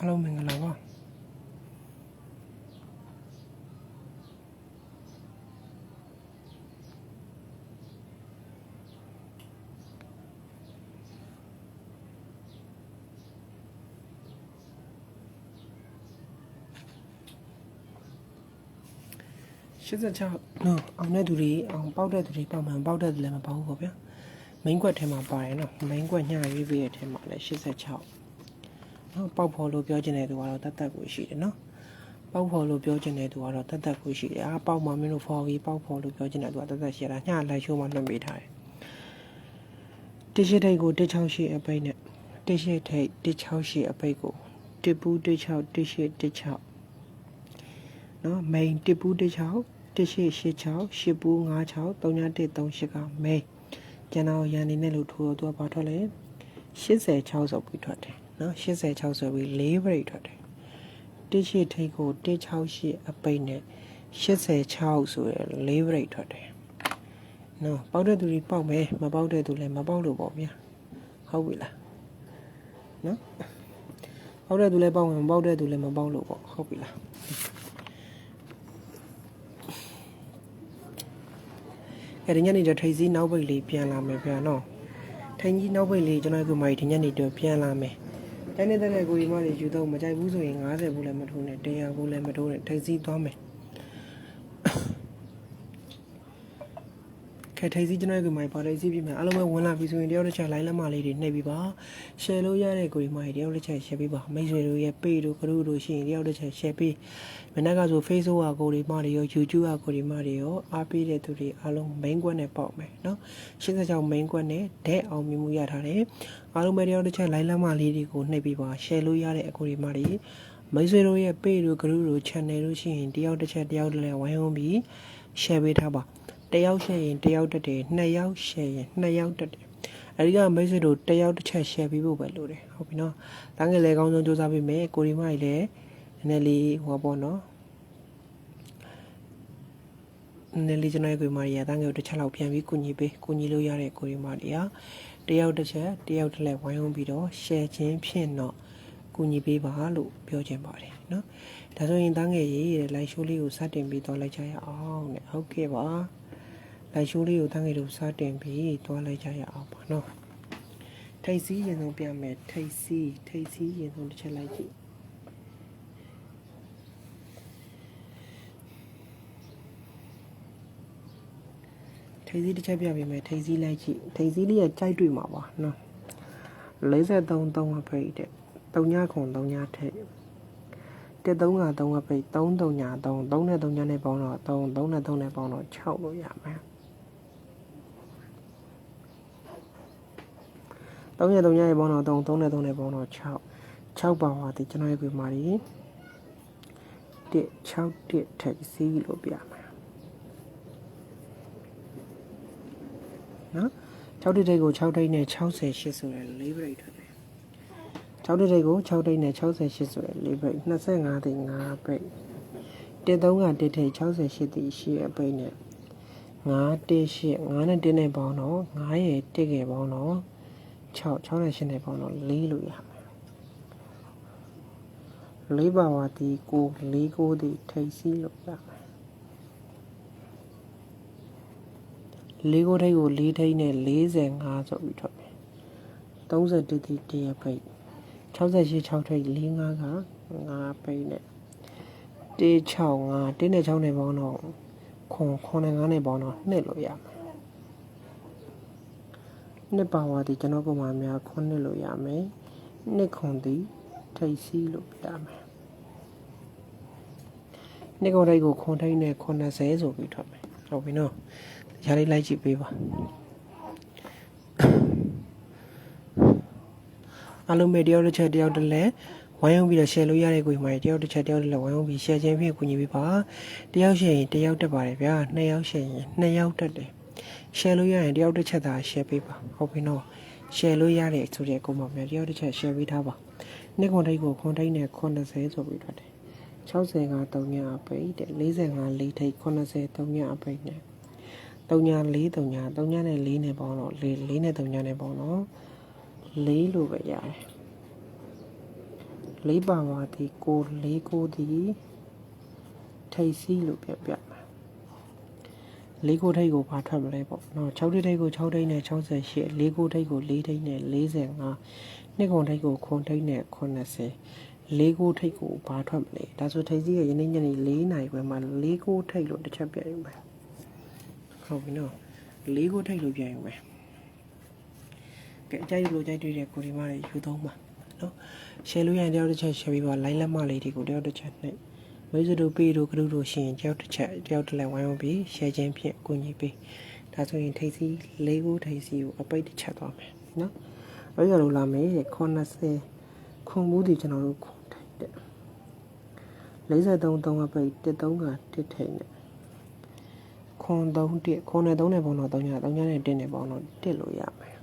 အားလုံးမင်္ဂလာပါ86နော်အောင်တဲ့သူတွေအောင်ပေါက်တဲ့သူတွေပေါက်မှန်ပေါက်တဲ့သူလည်းမပေါက်ဘူးပေါ့ဗျာ main ကွက်ထဲမှာပါတယ်နော် main ကွက်ညရွေးပေးတဲ့ထဲမှာလည်း86 နော်ပေါက်ဖော်လို့ပြောချင်တဲ့သူကတော့တတ်တတ်ကိုရှိတယ်နော်ပေါက်ဖော်လို့ပြောချင်တဲ့သူကတော့တတ်တတ်ကိုရှိတယ်အာပေါက်မှမင်းတို့ဖော်ပြီးပေါက်ဖော်လို့ပြောချင်တဲ့သူကတတ်တတ်ရှိတာညလိုက်ရှိုးမှလွှင့်ပေးထားတယ်တစ်ရှိထိတ်ကို168အပိတ်နဲ့တစ်ရှိထိတ်168အပိတ်ကိုတစ်ပူး16တစ်ရှိ16နော် main တစ်ပူး16 1886 8ပူး56 3138က main ကျန်တော်ရန်နေနဲ့လို့ထိုးတော့သူကဘာထွက်လဲ86ဆိုပြီးထွက်တယ် နော်86ဆိုပြီး၄ဘရိတ်ထွက်တယ်တစ်ရှိထိတ်ကို168အပိတ်နဲ့86ဆိုရယ်၄ဘရိတ်ထွက်တယ်နော်ပေါက်တဲ့သူတွေပေါက်မယ်မပေါက်တဲ့သူလည်းမပေါက်လို့ပေါ့ဗျာဟုတ်ပြီလားနော်ပေါက်တဲ့သူလည်းပေါက်မယ်မပေါက်တဲ့သူလည်းမပေါက်လို့ပေါ့ဟုတ်ပြီလားအဲ့ဒီညနေကျထိတ်စီးနောက်ပိတ်လေးပြန်လာမယ်ဗျာနော်ထိုင်ကြီးနောက်ပိတ်လေးကျွန်တော်ကမှဒီညနေတော့ပြန်လာမယ် တိုင်းနေတဲ့ကိုကြီးမတွေယူတော့မကြိုက်ဘူးဆိုရင်90ဘူးလည်းမထိုးနဲ့100ဘူးလည်းမထိုးနဲ့ထိတ်စီးသွားမယ် ခဲထိတ်စီးကျွန်တော်ကမှပါထိတ်စီးပြမယ်အားလုံးပဲဝင်လာပြီဆိုရင်တယောက်တစ်ချက်လိုင်းလက်မလေးတွေနှိပ်ပြီးပါ share လို့ရတဲ့ကိုကြီးမတွေတယောက်တစ်ချက် share ပေးပါမိတ်ဆွေတို့ရဲ့ page တို့ group တို့ရှိရင်တယောက်တစ်ချက် share ပေးမနေ့ကဆို Facebook အကိုတွေမတွေရော YouTube အကိုတွေမတွေရောအားပေးတဲ့သူတွေအားလုံး main ကွက်နဲ့ပေါက်မယ်နော်86 main ကွက်နဲ့ဒဲအောင်မြင်မှုရထားတယ်အားလုံးပဲတယောက်တစ်ချက်လိုင်းလက်မလေးတွေကိုနှိပ်ပြီးပါ share လို့ရတဲ့အကိုတွေမတွေမိတ်ဆွေတို့ရဲ့ page တို့ group တို့ channel တို့ရှိရင်တယောက်တစ်ချက်တယောက်တစ်လဲဝိုင်းဝန်းပြီး share ပေးထားပါ တယောက်ရှယ်ရင်တယောက်တက်တယ်နှစ်ယောက်ရှယ်ရင်နှစ်ယောက်တက်တယ်အဲဒီကမိတ်ဆွေတို့တယောက်တစ်ချက်ရှယ်ပြီးဖို့ပဲလိုတယ်ဟုတ်ပြီနော်တန်းငယ်လည်းကောင်းဆုံးစူးစမ်းပြီးမယ်ကိုရီမိုင်လည်းနည်းနည်းလေးဟောပေါ့နော်နည်းလေးကျွန်တော်ရဲ့ကိုမရီယာတန်းငယ်တို့တစ်ချက်လောက်ပြန်ပြီးကုညီပေးကုညီလို့ရတဲ့ကိုရီမာတရားတယောက်တစ်ချက်တယောက်တစ်လက်ဝိုင်းဝန်းပြီးတော့ share ခြင်းဖြင့်တော့ကုညီပေးပါလို့ပြောချင်ပါတယ်နော်ဒါဆိုရင်တန်းငယ်ရေးတဲ့ live show လေးကိုစတင်ပြီးတော့လိုက်ကြရအောင်တဲ့ဟုတ်ကဲ့ပါ လိုက်ရှိုးလေးကိုတန်းငယ်လို့စတင်ပြီးသွားလိုက်ကြရအောင်ပါနော်ထိတ်စီးရင်ဆုံးပြမယ်ထိတ်စီးထိတ်စီးရင်ဆုံးတစ်ချက်လိုက်ကြည့်ထိတ်စီးတစ်ချက်ပြပေးမယ်ထိတ်စီးလိုက်ကြည့်ထိတ်စီးလေးကကြိုက်တွေ့မှာပါနော်53 3အဖိတ်တဲ့3ညခွန်3ညထိတ်တက်3က3ကပိတ်3 3ည3 3နဲ့3ညနဲ့ပေါင်းတော့3 3နဲ့3နဲ့ပေါင်းတော့6လို့ရမယ် 3ရက်3ရက်ပေါင်းတော့3 3နဲ့3နဲ့ပေါင်းတော့6 6ပါဝါဒီကျွန်တော်ရဲ့ကိုမာရီ1 6 1ထက်စီးလို့ပြမှာနော်6တိတ်ကို6တိတ်နဲ့68ဆိုရယ်4 break ထွက်တယ်6တိတ်ကို6တိတ်နဲ့68ဆိုရယ်4 break 25တိတ်5 break တစ်3ကတစ်ထိတ်68တိရှိရပိတ်နဲ့9 1 8 9နဲ့1နဲ့ပေါင်းတော့9ရဲ့1ကပေါင်းတော့ 6 6နဲ့8နဲ့ပေါင်းတော့4လို့ရမယ်4ပါဝါတီကို4ကိုတီထိတ်စီးလို့ရမယ်4ကိုထိတ်ကို4ထိတ်နဲ့45ဆိုပြီးထွက်မယ်31တီတရပိတ်68 6ထိတ်45က5ပိတ်နဲ့165 1နဲ့6နဲ့ပေါင်းတော့ခွန်ခွန်နဲ့9နဲ့ပေါင်းတော့2လို့ရမယ် နှစ်ပါဝါဒီကျွန်တော်ပုံမှန်များခွန်းနှစ်လို့ရမယ်နှစ်ခွန်သည်ထိတ်စီးလို့ပြရမယ်နှစ်ခွန်ထိတ်ကိုခွန်ထိတ်နဲ့90ဆိုပြီးထွက်မယ်ဟုတ်ပြီနော်ရလေးလိုက်ကြည့်ပေးပါအလုံးမဲ့တယောက်တစ်ချက်တယောက်တစ်လဲဝိုင်းအောင်ပြီးတော့ share လို့ရတဲ့ကိုယ်မှာတယောက်တစ်ချက်တယောက်တစ်လဲဝိုင်းအောင်ပြီး share ခြင်းဖြင့်ကူညီပေးပါတယောက် share ရင်တယောက်တက်ပါတယ်ဗျာနှစ်ယောက် share ရင်နှစ်ယောက်တက်တယ် share လို့ရရင်တယောက်တစ်ချက်သာ share ပေးပါဟုတ်ပြီနော် share လို့ရတဲ့ဆိုတဲ့ကိုမှမြန်တယောက်တစ်ချက် share ပေးထားပါနှစ်ခွန်ထိတ်ကိုခွန်ထိတ်နဲ့90ဆိုပြီးထွက်တယ်60က3ညအပိတ်တဲ့45လေးထိတ်80 3ညအပိတ်နဲ့3ည4 3ည3ညနဲ့4နဲ့ပေါင်းတော့4 4နဲ့3ညနဲ့ပေါင်းတော့4လို့ပဲရတယ်လေးပါဝါဒီကိုလေးကိုဒီထိတ်စီးလို့ပြပြ မှာလေးကိုထိတ်ကိုဘာထွက်မလဲပေါ့နော်6ထိတ်ကို6ထိတ်နဲ့68လေးကိုထိတ်ကို4ထိတ်နဲ့45နှစ်ကုန်ထိတ်ကိုခွန်ထိတ်နဲ့80လေးကိုထိတ်ကိုဘာထွက်မလဲဒါဆိုထိတ်စီးရဲ့ယနေ့ညနေ4နာရီခွဲမှာလေးကိုထိတ်လို့တစ်ချက်ပြရမယ်ဟုတ်ပြီနော်လေးကိုထိတ်လို့ပြရမယ်ကဲအကြိုက်လို့ကြိုက်တွေ့တဲ့ကိုဒီမလေးယူသုံးပါနော် share လို့ရရင်တယောက်တစ်ချက် share ပြီးပါ line လက်မလေးတွေကိုတယောက်တစ်ချက်နဲ့ မိတ်ဆွေတို့ပေးတို့ကလူတို့ရှင်တယောက်တစ်ချက်တယောက်တစ်လက်ဝိုင်းဝန်းပြီး share ခြင်းဖြင့်အကူအညီပေးဒါဆိုရင်ထိတ်စီလေးခုထိတ်စီကိုအပိတ်တစ်ချက်သွားမယ်နော်အဲ့ရလို့လာမယ်80ခွန်မှုဒီကျွန်တော်တို့ခွန်ထိတ်တဲ့43 3အပိတ်13ကတစ်ထိတ်နဲ့ခွန်3တစ်ခွန်နဲ့3နဲ့ပေါင်းတော့3ည3ညနဲ့1နဲ့ပေါင်းတော့1လို့ရမယ်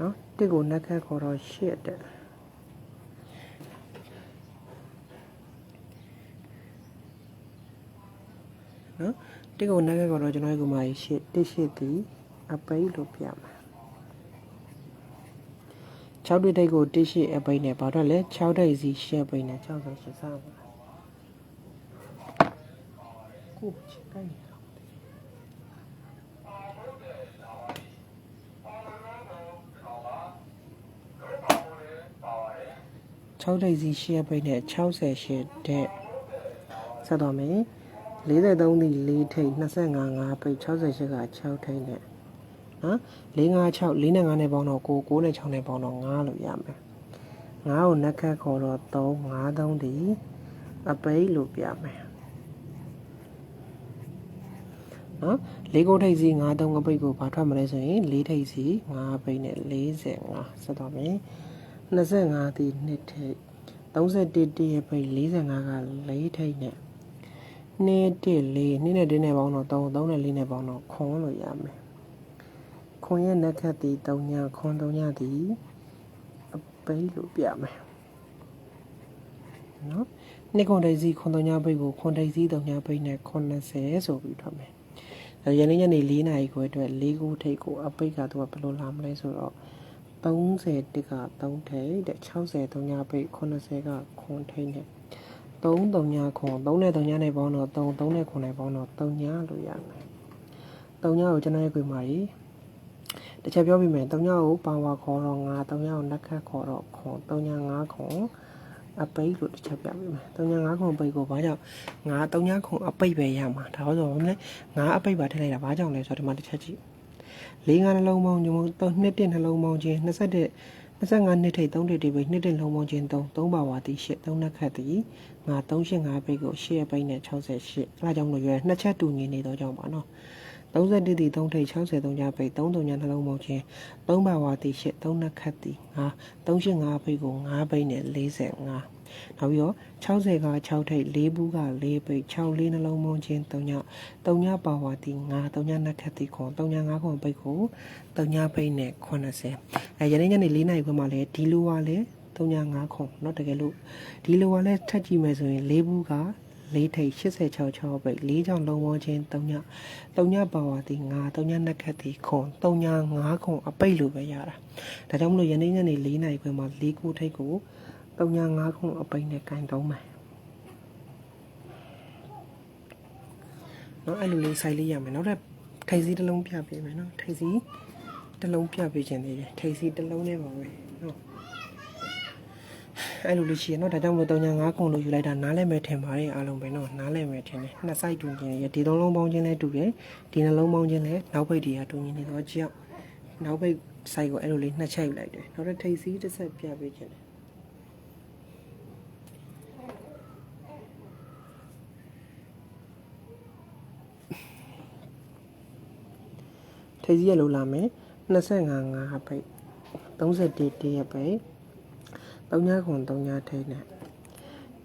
နော်တစ်ကိုနှက်ခတ်ခေါ်တော့8တဲ့ နော်တစ်ကိုနက်ခက်ကတော့ကျွန်တော်တို့ကမှရှစ်တစ်ရှစ်တီအပိတ်လို့ပြမှာ6တိတ်တိတ်ကိုတစ်ရှစ်အပိတ်နဲ့ဘာတော့လဲ6တိတ်စီရှစ်အပိတ်နဲ့68စားပါကိုချစ်ကိုင်း6တိတ်စီရှစ်အပိတ်နဲ့68တဲ့ဆက်တော့မယ် 43ဒီ4ထိပ်25 5ပိတ်68က6ထိပ်နဲ့နော်456 4နဲ့5နဲ့ပေါင်းတော့9 9နဲ့6နဲ့ပေါင်းတော့9လို့ရမယ်9ကိုနှက်ခတ်ခေါ်တော့3 5 3ဒီအပိတ်လို့ပြမယ်နော်၄ကိုထိပ်စီ9 3အပိတ်ကိုဘာထွက်မလဲဆိုရင်၄ထိပ်စီ9ပိတ်နဲ့45ဆက်တော့မယ်25ဒီ2ထိပ်31တိရဲ့ပိတ်45က4ထိပ်နဲ့ 2 1 4 2နဲ့1နဲ့ပေါင်းတော့3 3နဲ့4နဲ့ပေါင်းတော့ခွန်လို့ရမယ်ခွန်ရဲ့နက်ခတ်တီ3ညခွန်3ညတီအပိတ်လို့ပြမယ်နော်နှစ်ခွန်တိတ်စီခွန်3ညပိတ်ကိုခွန်တိတ်စီ3ညပိတ်နဲ့90ဆိုပြီးထွက်မယ်အဲရင်းညနေ4နာရီခွဲအတွက်4ခုထိပ်ကိုအပိတ်ကသူကဘယ်လိုလာမလဲဆိုတော့30တက်က3ထိပ်တဲ့60 3ညပိတ်90ကခွန်ထိပ်နဲ့ 3 3ညခွန်3နဲ့3ညနဲ့ပေါင်းတော့3 3နဲ့ခွန်နဲ့ပေါင်းတော့3ညလို့ရမယ်3ညကိုကျွန်တော်ရဲ့ခွေမှာကြီးတစ်ချက်ပြောပြမယ်3ညကိုပါဝါခေါ်တော့ငါ3ညကိုလက်ခတ်ခေါ်တော့ခွန်3ည5ခွန်အပိတ်လို့တစ်ချက်ပြပြမယ်3ည5ခွန်ပိတ်ကိုဘာကြောင့်ငါ3ညခွန်အပိတ်ပဲရမှာဒါဆိုတော့မလဲငါအပိတ်ပါထည့်လိုက်တာဘာကြောင့်လဲဆိုတော့ဒီမှာတစ်ချက်ကြည့်လေးငါနှလုံးပေါင်းညမနှစ်တစ်နှလုံးပေါင်းချင်း21 25နှစ်ထိပ်3တိတိပိတ်နှစ်တိလုံးပေါင်းချင်း3 3ပါဝါတီ8 3နှစ်ခတ်တီငါ385ပိတ်ကို8ပိတ်နဲ့68အဲဒါကြောင့်လို့ရွယ်နှစ်ချက်တူညီနေတော့ကြောင့်ပါနော်31တီ3ထိပ်63ညပိတ်3 3ညနှလုံးပေါင်းချင်း3ပါဝါတီ8 3နှစ်ခတ်တီငါ385ပိတ်ကို9ပိတ်နဲ့45 နောက်ပြီးတော့60က6ထိပ်4ဘူးက4ပိတ်6လေးနှလုံးမုံချင်း3ည3ညပါဝါတီ9 3ညနှက်ခတ်တီခွန်3ည9ခွန်ပိတ်ကို3ညပိတ်နဲ့80အဲရင်းညနေ4နာရီခွဲမှာလဲဒီလိုကလဲ3ည9ခွန်เนาะတကယ်လို့ဒီလိုကလဲထပ်ကြည့်မယ်ဆိုရင်4ဘူးကလေးထိပ်86 6ပိတ်၄ချောင်းလုံးဝချင်း3ည3ညပါဝါတီ9 3ညနှက်ခတ်တီခွန်3ည9ခွန်အပိတ်လိုပဲရတာဒါကြောင့်မလို့ရင်းညနေ4နာရီခွဲမှာ၄ခုထိပ်ကို 3ည5ခုအပိတ်နဲ့ကင်သုံးမယ်နော်အဲ့လိုလေးစိုက်လေးရမယ်နောက်ထပ်ထိတ်စီတစ်လုံးပြပေးမယ်နော်ထိတ်စီတစ်လုံးပြပေးခြင်းသေးတယ်ထိတ်စီတစ်လုံးနဲ့ပါပဲနော်အဲ့လိုလေးရှိရနော်ဒါကြောင့်မလို့3ည5ခုလို့ယူလိုက်တာနားလဲမယ်ထင်ပါတယ်အားလုံးပဲနော်နားလဲမယ်ထင်တယ်နှစ်စိုက်တူခြင်းရဒီသုံးလုံးပေါင်းခြင်းလဲတူတယ်ဒီနှလုံးပေါင်းခြင်းလဲနောက်ဘိတ်တွေကတူညီနေတော့ကြောက်နောက်ဘိတ်စိုက်ကိုအဲ့လိုလေးနှစ်ချက်ယူလိုက်တယ်နောက်ထပ်ထိတ်စီတစ်ဆက်ပြပေးခြင်း ထိပ်စီရလို့လာမယ်25 5ပိတ်31တရပိတ်3ညခွန်3ညထိတ်နဲ့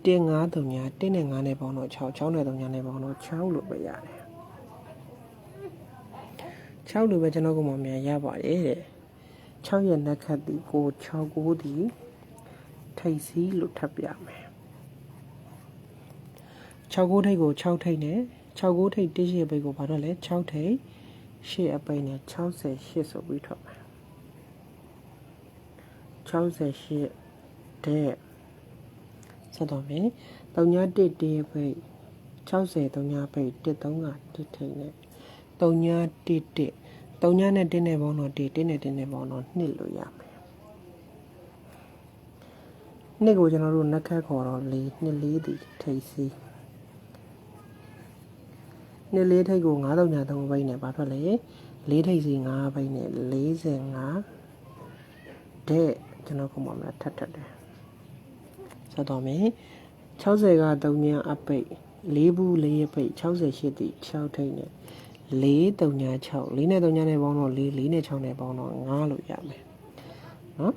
1 5 3ည1နဲ့5နဲ့ပေါင်းတော့6 6နဲ့3ညနဲ့ပေါင်းတော့6လို့ပဲရတယ်6လို့ပဲကျွန်တော်ကမှမြန်ရပါတယ်တဲ့6ရဲ့နှက်ခတ်ဒီကို6ကိုဒီထိပ်စီလို့ထပ်ပြမယ်6ကိုထိပ်ကို6ထိပ်နဲ့6ကိုထိပ်1ရဲ့ပိတ်ကိုဘာတော့လဲ6ထိပ် ရှေ့အပိတ်နဲ့68ဆိုပြီးထွက်မယ်68တဲ့ဆက်တော့မယ်311တရပိတ်60 3ပိတ်13ကတစ်ထိန်နဲ့311 3နဲ့1နဲ့ပေါင်းတော့1 1နဲ့1နဲ့ပေါင်းတော့2လို့ရမယ်နှစ်ကိုကျွန်တော်တို့နှက်ခတ်ခေါ်တော့၄နှစ်လေးတည်ထိတ်စီ နှစ်လေးထိတ်ကို9တုံညာ3ဘိတ်နဲ့ဘာထွက်လဲ၄ထိတ်စီ9ဘိတ်နဲ့45တဲ့ကျွန်တော်ကမှမထပ်ထပ်တယ်ဆက်တော့မယ်60က3ညအပိတ်၄ဘူး၄ရပိတ်68တိ6ထိတ်နဲ့4တုံညာ6 4နဲ့3ညာနဲ့ပေါင်းတော့4 4နဲ့6နဲ့ပေါင်းတော့9လို့ရမယ်နော်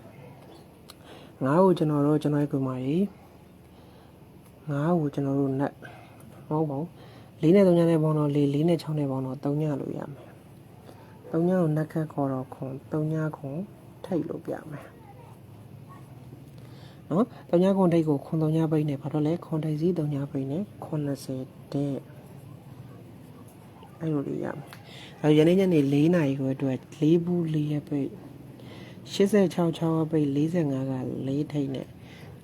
ငါးကိုကျွန်တော်တို့ကျွန်တော်ရဲ့ကွန်မာကြီးငါးကိုကျွန်တော်တို့နက်ဟုတ်ပါဘူး ၄နဲ့3ညနဲ့ပေါင်းတော့၄၄နဲ့6နဲ့ပေါင်းတော့3ညလို့ရမယ်3ညကိုနက်ခတ်ခေါ်တော့ခွန်3ညခွန်ထိတ်လို့ပြမယ်နော်3ညခွန်ထိတ်ကိုခွန်3ညပိတ်နဲ့ဘာလို့လဲခွန်ထိတ်စီ3ညပိတ်နဲ့80တဲ့အဲ့လိုလေးရမယ်အဲယနေ့ညနေ4နာရီကိုအတွက်4ဘူး4ရက်ပိတ်86 6ပိတ်45က4ထိတ်နဲ့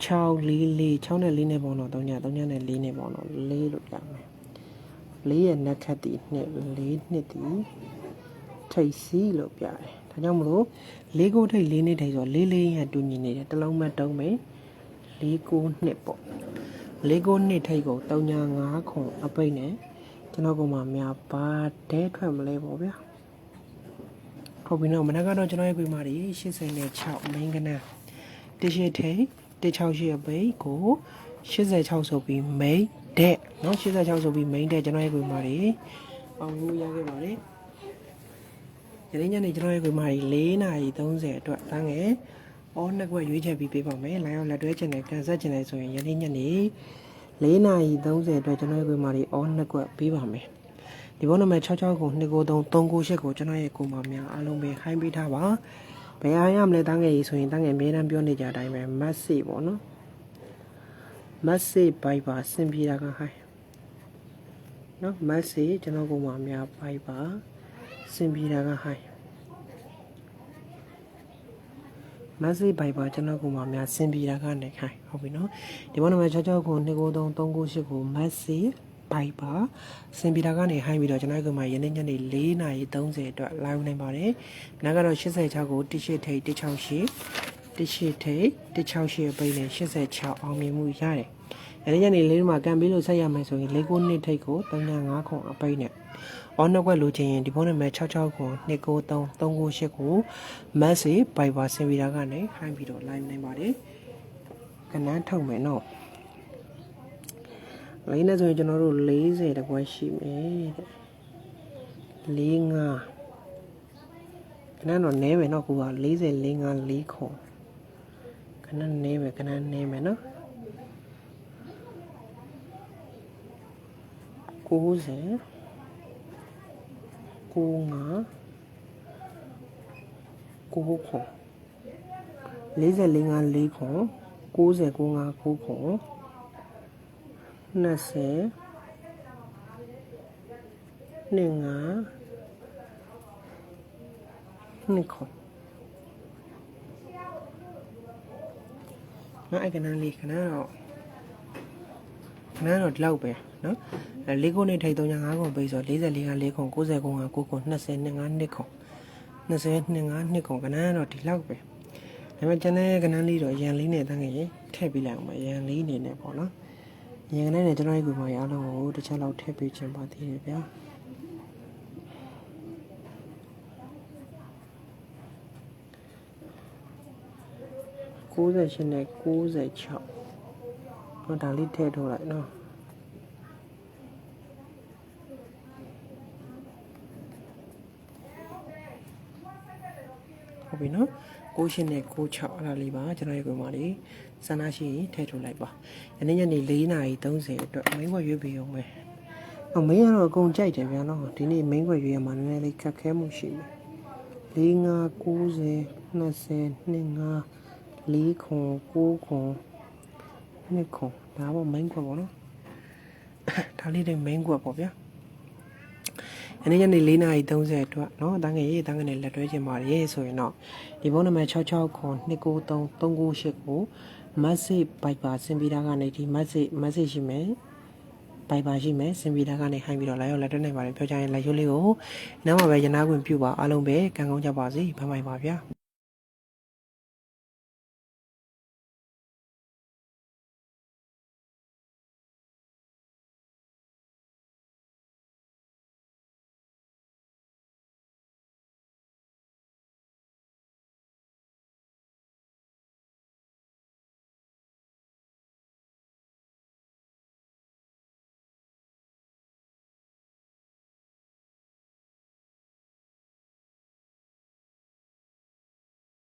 6 4 4 6နဲ့4နဲ့ပေါင်းတော့3ည3ညနဲ့4နဲ့ပေါင်းတော့4လို့ပြမယ် 4ရဲ့နက်ခတ်တီနှစ်4နှစ်တီထိတ်စီလို့ပြတယ်ဒါကြောင့်မလို့၄ကိုထိတ်၄နှစ်ထိတ်ဆို၄၄ရတူညီနေတယ်တစ်လုံးမဲ့တုံးမယ်၄ကိုနှစ်ပေါ့၄ကိုနှစ်ထိတ်ကို3ည5ခွန်အပိတ်နဲ့ကျွန်တော်ကမှများပါတဲထွက်မလဲပေါ့ဗျာဟုတ်ပြီနော်မနက်ကတော့ကျွန်တော်ရဲ့ကွေးမာတွေ86 main ကနန်းတရှိထိတ်168အပိတ်ကို 86ဆိုပြီး main တဲ့နော်86ဆိုပြီး main တဲ့ကျွန်တော်ရဲ့ကွေးမာတွေအောင်လို့ရခဲ့ပါတယ်ယနေ့ညနေကျွန်တော်ရဲ့ကွေးမာတွေ4နာရီ30အတွက်တန်းငယ်အော်နှစ်ခွက်ရွေးချက်ပြီးပေးပါမယ်လိုင်းအောင်လက်တွဲချင်တယ်ကန်ဆက်ချင်တယ်ဆိုရင်ယနေ့ညနေ4နာရီ30အတွက်ကျွန်တော်ရဲ့ကွေးမာတွေအော်နှစ်ခွက်ပေးပါမယ်ဒီဘုန်းနံပါတ်66ကို293 398ကိုကျွန်တော်ရဲ့ကိုမများအားလုံးပဲခိုင်းပေးထားပါဘယ်အားရမလဲတန်းငယ်ကြီးဆိုရင်တန်းငယ်အများတန်းပြောနေကြအတိုင်းပဲမတ်စေပေါ့နော် မတ်စေဘိုက်ပါစင်ပြေတာကဟိုင်းနော်မတ်စေကျွန်တော်ကိုမများဘိုက်ပါစင်ပြေတာကဟိုင်းမက်ဆေ့ဘိုက်ပါကျွန်တော်ကမှများစင်ပြေတာကနေခိုင်းဟုတ်ပြီနော်ဒီဘုန်းနံပါတ်66ကို293 398ကိုမက်ဆေ့ဘိုက်ပါစင်ပီတာကနေဟိုင်းပြီးတော့ကျွန်တော်ကမှယနေ့ညနေ4နာရီ30အတွက် live နိုင်ပါတယ်။နောက်ကတော့86ကို18ထိ ပ်168 18ထိပ်168ပိတ်နဲ့86အောင်မြင်မှုရတယ်။ယနေ့ညနေ4မှာကန်ပေးလို့ဆက်ရမယ်ဆိုရင်6နှစ်ထိပ်ကို35ခွန်အပိတ်နဲ့အော်နှက်ွက်လိုချင်ရင်ဒီဖုန်းနံပါတ်66ခွန်293 398ကို message Viber စင်ပီတာကနေဟိုင်းပြီးတော့ live နိုင်ပါတယ်။ကနန်းထုတ်မယ်နော်။လိုင်းနဲ့ဆိုရင်ကျွန်တော်တို့40တကွက်ရှိမယ်တဲ့45ခဏတော့နဲမယ်နော်ကိုက40 45 4ခွန် ခဏနဲမယ်ခဏနဲမယ်နော်90 95 9ခွန်40 45 4ခွန်90 95 9ခွန်20နှစ်ငါနှစ်ခု နော်အဲ့ကနန်းလေးခဏတော့ခဏတော့ဒီလောက်ပဲနော်အဲ၄ခုနဲ့ထိတ်3ညာ5ခုပေးဆို44က4ခု90ခုက9ခု20နှစ်5နှစ်ခု20နှစ်5နှစ်ခုကနန်းတော့ဒီလောက်ပဲဒါပေမဲ့ကျန်တဲ့ကနန်းလေးတော့ရန်လေးနဲ့တန်းငယ်ထည့်ပေးလိုက်အောင်ပါရန်လေးနေနဲ့ပေါ့နော်ရန်ကနေကျွန်တော်ရဲ့ကိုမရအောင်လို့တစ်ချက်လောက်ထည့်ပေးခြင်းပါသေးတယ်ဗျာ 98နဲ့96တော့ဒါလေးထည့်ထုတ်လိုက်နော်ဟုတ်ပြီနော်68နဲ့96အဲ့ဒါလေးပါကျွန်တော်ရဲ့ကိုမလေးစန္ဒရှိရင်ထည့်ထုတ်လိုက်ပါယနေ့ညနေ4နာရီ30အတွက်မင်းခွက်ရွေးပြီးအောင်မယ်။အမင်းကတော့အကုန်ကြိုက်တယ်ဗျာနော်ဒီနေ့မင်းခွက်ရွေးရမှာနည်းနည်းလေးခက်ခဲမှုရှိမယ်။4 5 90 20 25 4ခွန်9ခွန်2ခွန်ဒါပေါ့မင်းခွက်ပေါ့နော်။ဒါလေးတွေမင်းခွက်ပေါ့ဗျာ။အနေနဲ့4နာရီ30အတွက်เนาะတန်းငယ်ရေးတန်းငယ်နဲ့လက်တွဲခြင်းပါတယ်ဆိုရင်တော့ဒီဖုန်းနံပါတ်66ခွန်293 398ကို message Viber ဆင်ပြီးသားကနေဒီ message message ရှိမယ် Viber ရှိမယ်ဆင်ပြီးသားကနေဟိုင်းပြီးတော့လာရောက်လက်တက်နိုင်ပါတယ်ပြောကြရင်လက်ရုပ်လေးကိုနောက်မှပဲရနာခွင့်ပြုပါအားလုံးပဲကံကောင်းကြပါစေဘိုင်ဘိုင်ပါဗျာ